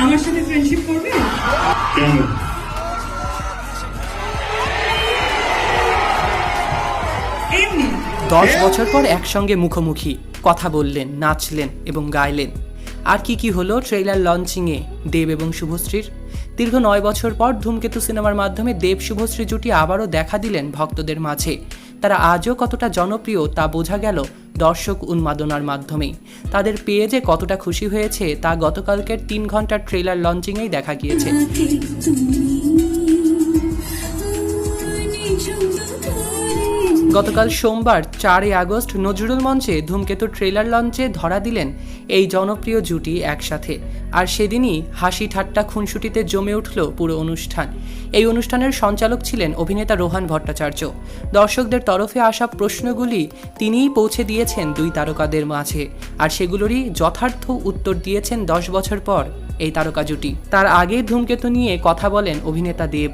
আমার সাথে ফ্রেন্ডশিপ করবে? কেন? দশ বছর পর একসঙ্গে মুখোমুখি কথা বললেন নাচলেন এবং গাইলেন। আর কি কি হলো ট্রেলার লঞ্চিংয়ে দেব এবং শুভশ্রীর? দীর্ঘ নয় বছর পর ধূমকেতু সিনেমার মাধ্যমে দেব শুভশ্রী জুটি আবারও দেখা দিলেন ভক্তদের মাঝে। তারা আজও কতটা জনপ্রিয় তা বোঝা গেল দর্শক উন্মাদনার মাধ্যমে। তাদের পেয়ে যে কতটা খুশি হয়েছে তা গতকালকের তিন ঘণ্টার ট্রেলার লঞ্চিংয়েই দেখা গিয়েছে। গতকাল সোমবার চারই আগস্ট নজরুল মঞ্চে ধূমকেতু ট্রেলার লঞ্চে ধরা দিলেন এই জনপ্রিয় জুটি একসাথে। আর সেদিনই হাসি ঠাট্টা খুনসুটিতে জমে উঠল পুরো অনুষ্ঠান। এই অনুষ্ঠানের সঞ্চালক ছিলেন অভিনেতা রোহান ভট্টাচার্য। দর্শকদের তরফে আসা প্রশ্নগুলি তিনিই পৌঁছে দিয়েছেন দুই তারকাদের মাঝে। আর সেগুলোরই যথার্থ উত্তর দিয়েছেন দশ বছর পর এই তারকা জুটি। তার আগে ধূমকেতু নিয়ে কথা বলেন অভিনেতা দেব।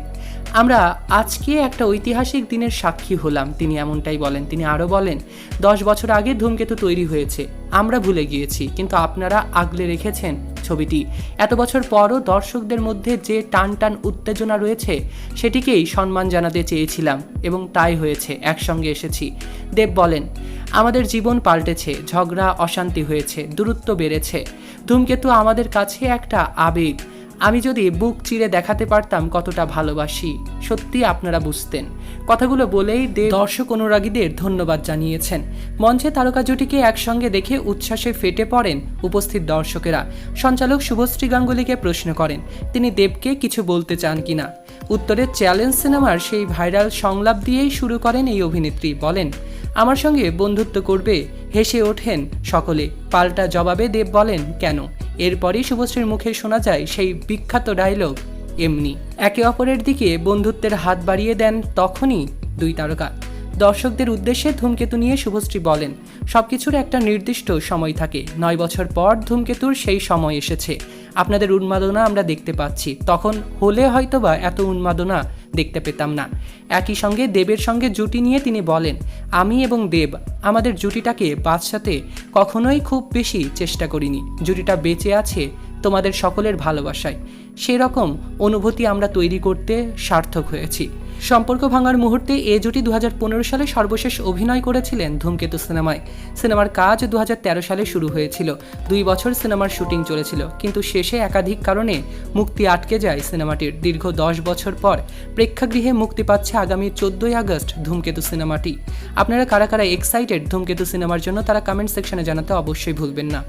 আমরা আজকে একটা ঐতিহাসিক দিনের সাক্ষী হলাম, তিনি এমনটাই বলেন। তিনি আরও বলেন, দশ বছর আগে ধূমকেতু তৈরি হয়েছে, আমরা ভুলে গিয়েছি, কিন্তু আপনারা আগলে রেখেছেন ছবিটি। এত বছর পরও দর্শকদের মধ্যে যে টান টান উত্তেজনা রয়েছে, সেটিকেই সম্মান জানাতে চেয়েছিলাম, এবং তাই হয়েছে, একসঙ্গে এসেছি। দেব বলেন, আমাদের জীবন পাল্টেছে, ঝগড়া, অশান্তি হয়েছে, দূরত্ব বেড়েছে। ধূমকেতু আমাদের কাছে একটা আবেগ আমি যদি বুক চিরে দেখাতে পারতাম কতটা ভালোবাসি, সত্যি আপনারা বুঝতেন। কথাগুলো বলেই দেব দর্শক অনুরাগীদের ধন্যবাদ জানিয়েছেন। মঞ্চে তারকা জুটিকে একসঙ্গে দেখে উচ্ছ্বাসে ফেটে পড়েন উপস্থিত দর্শকেরা। সঞ্চালক শুভশ্রী গাঙ্গুলিকে প্রশ্ন করেন, তিনি দেবকে কিছু বলতে চান কিনা? উত্তরে, চ্যালেঞ্জ সিনেমার সেই ভাইরাল সংলাপ দিয়েই শুরু করেন এই অভিনেত্রী, বলেন, আমার সঙ্গে বন্ধুত্ব করবে, হেসে ওঠেন সকলে। পাল্টা জবাবে দেব বলেন, কেন? এরপরই শুভশ্রীর মুখে শোনা যায় সেই বিখ্যাত ডায়লগ এমনি। একে অপরের দিকে বন্ধুত্বের হাত বাড়িয়ে দেন তখনই দুই তারকা। দর্শকদের উদ্দেশ্যে ধূমকেতু নিয়ে শুভশ্রী বলেন, সবকিছুর একটা নির্দিষ্ট সময় থাকে। নয় বছর পর ধূমকেতুর সেই সময় এসেছে। আপনাদের উন্মাদনা আমরা দেখতে পাচ্ছি। তখন হলে হয়তোবা এত উন্মাদনা দেখতে পেতাম না। একই সঙ্গে দেবের সঙ্গে জুটি নিয়ে তিনি বলেন, আমি এবং দেব আমাদের জুটিটাকে বাঁচাতে কখনোই খুব বেশি চেষ্টা করিনি। জুটিটা বেঁচে আছে তোমাদের সকলের ভালোবাসায়। সেরকম অনুভূতি আমরা তৈরি করতে সার্থক হয়েছি। সম্পর্ক ভাঙার মুহূর্তে এ জুটি দু হাজার পনেরো সালে সর্বশেষ অভিনয় করেছিলেন ধূমকেতু সিনেমায়। সিনেমার কাজ দু হাজার তেরো সালে শুরু হয়েছিল। দুই বছর সিনেমার শুটিং চলেছিল। কিন্তু শেষে একাধিক কারণে মুক্তি আটকে যায় সিনেমাটির। দীর্ঘ দশ বছর পর প্রেক্ষাগৃহে মুক্তি পাচ্ছে আগামী চোদ্দই আগস্ট ধূমকেতু সিনেমাটি। আপনারা কারা কারা এক্সাইটেড ধূমকেতু সিনেমার জন্য তারা কমেন্ট সেকশনে জানাতে অবশ্যই ভুলবেন না।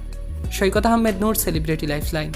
Saikat Ahmed Noor celebrity lifeline